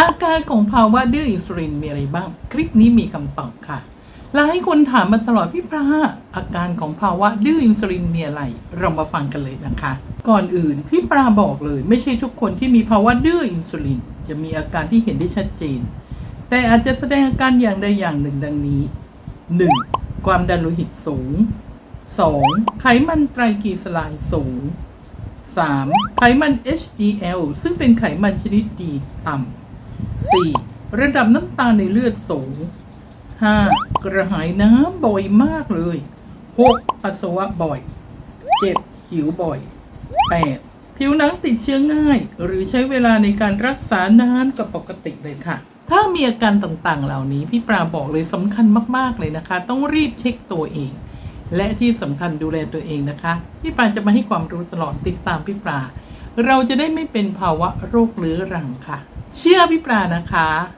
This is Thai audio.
อาการของภาวะดื้ออินซูลินมีอะไรบ้าง คลิปนี้มีคำตอบค่ะหลายคนถามมาตลอดพี่ปลาอาการของภาวะดื้ออินซูลินมีอะไร เรามาฟังกันเลยนะคะ ก่อนอื่นพี่ปลาบอกเลย ไม่ใช่ทุกคนที่มีภาวะดื้ออินซูลิน จะมีอาการที่เห็นได้ชัดเจน แต่อาจจะแสดงอาการอย่างใดอย่างหนึ่งดังนี้ 1. ความดันโลหิตสูง 2. ไขมันไตรกลีเซอไรด์สูง 3. ไขมัน HDL ซึ่งเป็นไขมันชนิดดีต่ำ 4. ระดับน้ำตาลในเลือดสูง 5. กระหายน้ำบ่อยมากเลย 6. ปัสสาวะบ่อย 7. หิวบ่อย 8. ผิวหนังติดเชื้อง่าย หรือใช้เวลาในการรักษานานกว่าปกติเลยค่ะ ถ้ามีอาการต่างๆ เหล่านี้พี่ปราบอกเลยสำคัญมากๆเลยนะคะ ต้องรีบเช็คตัวเอง และที่สำคัญดูแลตัวเองนะคะ พี่ปราจะมาให้ความรู้ตลอดติดตามพี่ปรา เราจะได้ไม่เป็นภาวะโรคเรื้อรังค่ะ เชื่อพี่ปลานะคะ